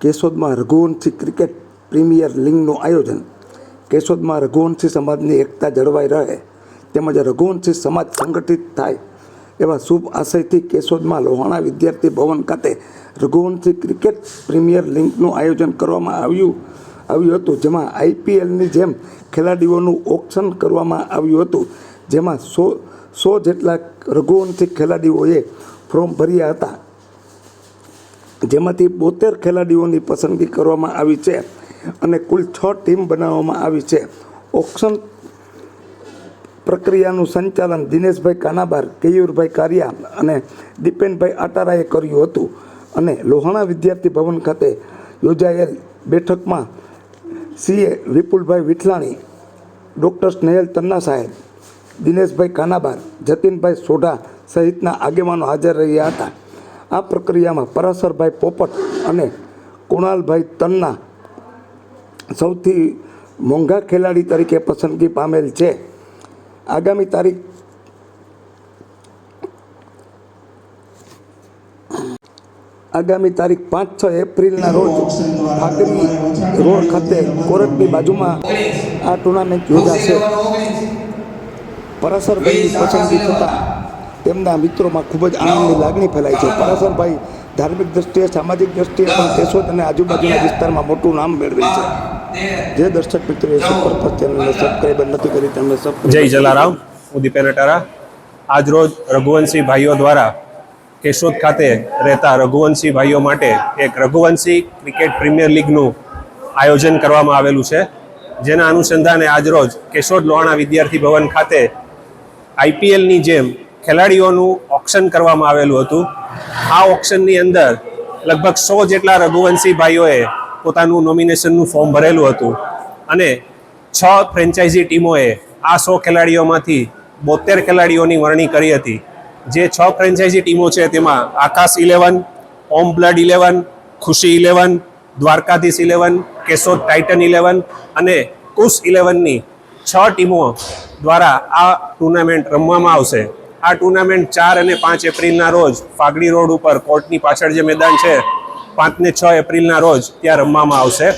કેશોદમાં Raghuvanshi cricket premier લીગનું આયોજન. કેશોદમાં રઘુવંશી સમાજની એકતા જળવાઈ રહે તેમજ રઘુવંશી સમાજ સંગઠિત થાય એવા શુભ આશયથી કેશોદમાં લોહાણા વિદ્યાર્થી ભવન ખાતે રઘુવંશી ક્રિકેટ પ્રીમિયર લીગનું આયોજન કરવામાં આવ્યું આવ્યું હતું. જેમાં આઈપીએલની જેમ ખેલાડીઓનું ઓક્શન કરવામાં આવ્યું હતું. જેમાં સો સો જેટલા રઘુવંશી ખેલાડીઓએ ફોર્મ ભર્યા હતા. જેમાંથી બોતેર ખેલાડીઓની પસંદગી કરવામાં આવી છે અને કુલ છ ટીમ બનાવવામાં આવી છે. ઓક્શન પ્રક્રિયાનું સંચાલન દિનેશભાઈ કાનાબાર, કેયુરભાઈ કારિયા અને દીપેનભાઈ આટારાએ કર્યું હતું અને લોહાણા વિદ્યાર્થી ભવન ખાતે યોજાયેલ બેઠકમાં સીએ વિપુલભાઈ વિઠલાણી, ડૉક્ટર સ્નેહલ તન્ના સાહેબ, દિનેશભાઈ કાનાબાર, જતીનભાઈ સોઢા સહિતના આગેવાનો હાજર રહ્યા હતા. આ પ્રક્રિયામાં પરાશરભાઈ પોપટ અને કુણાલભાઈ તન્ના સૌથી મોંઘા ખેલાડી તરીકે પસંદગી પામેલ છે. આગામી તારીખ આગામી તારીખ પાંચ છ એપ્રિલના રોજ ફાકરી રોડ ખાતે કોરટની બાજુમાં આ ટુર્નામેન્ટ યોજાશે. પરાશરભાઈની પસંદગી થતાં તેમના મિત્રોમાં ખૂબ જ આનંદની લાગણી ફેલાય છે. પરાશરભાઈ ધાર્મિક દ્રષ્ટિએ, સામાજિક દ્રષ્ટિએ પણ કેશોદ અને આજુબાજુના વિસ્તારમાં મોટું નામ મેળવે છે. જે દર્શક મિત્રોએ સુપરફાસ્ટ ચેનલને સબસ્ક્રાઈબ નથી કરી, તેમને સબ જય જલારામ હું દીપેન અટારા આજરોજ રઘુવંશી ભાઈઓ દ્વારા કેશોદ ખાતે રહેતા રઘુવંશી ભાઈઓ માટે એક રઘુવંશી ક્રિકેટ પ્રીમિયર લીગનું આયોજન કરવામાં આવેલું છે. જેના અનુસંધાને આજરોજ કેશોદ લોહાણા વિદ્યાર્થી ભવન ખાતે આઈપીએલની જેમ ખેલાડીઓનું ઓક્શન કરવામાં આવેલું હતું. આ ઓક્શનની અંદર લગભગ સો જેટલા રઘુવંશી ભાઈઓએ પોતાનું નોમિનેશનનું ફોર્મ ભરેલું હતું અને છ ફ્રેન્ચાઇઝી ટીમોએ આ સો ખેલાડીઓમાંથી બોતેર ખેલાડીઓની વરણી કરી હતી. જે છ ફ્રેન્ચાઇઝી ટીમો છે તેમાં Akash eleven, Om blood eleven, Khushi eleven, Dwarkadhish eleven, Keshod titan eleven અને કુશ ઇલેવનની છ ટીમો દ્વારા આ ટુર્નામેન્ટ રમવામાં આવશે. આ ટુર્નામેન્ટ ચાર અને પાંચ એપ્રિલના રોજ ફાગડી રોડ ઉપર કોર્ટની પાછળ જે મેદાન છે, પાંચ ને છ એપ્રિલના રોજ ત્યાં રમવામાં આવશે.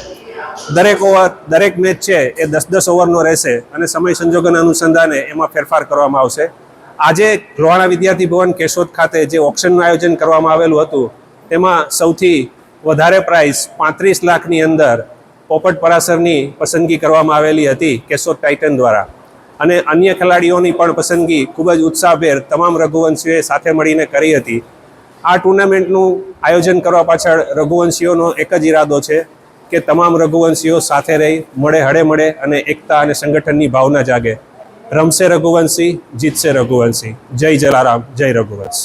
દરેક ઓવર, દરેક મેચ છે એ દસ દસ ઓવરનો રહેશે અને સમય સંજોગન અનુસંધાને એમાં ફેરફાર કરવામાં આવશે. આજે લોહાણા વિદ્યાર્થી ભવન કેશોદ ખાતે જે ઓક્શનનું આયોજન કરવામાં આવેલું હતું, તેમાં સૌથી વધારે પ્રાઇસ પાંત્રીસ લાખની અંદર પોપટ પરાસરની પસંદગી કરવામાં આવેલી હતી કેશોદ ટાઇટન દ્વારા. અને અન્ય ખેલાડીઓની પણ પસંદગી ખૂબ જ ઉત્સાહભેર તમામ રઘુવંશીઓએ સાથે મળીને કરી હતી. આ ટુર્નામેન્ટનું આયોજન કરવા પાછળ રઘુવંશીઓનો એક જ ઈરાદો છે કે તમામ રઘુવંશીઓ સાથે રહી, મળે હળે મળે અને એકતા અને સંગઠનની ભાવના જાગે. રમશે રઘુવંશી, જીતશે રઘુવંશી. જય જલારામ, જય રઘુવંશ.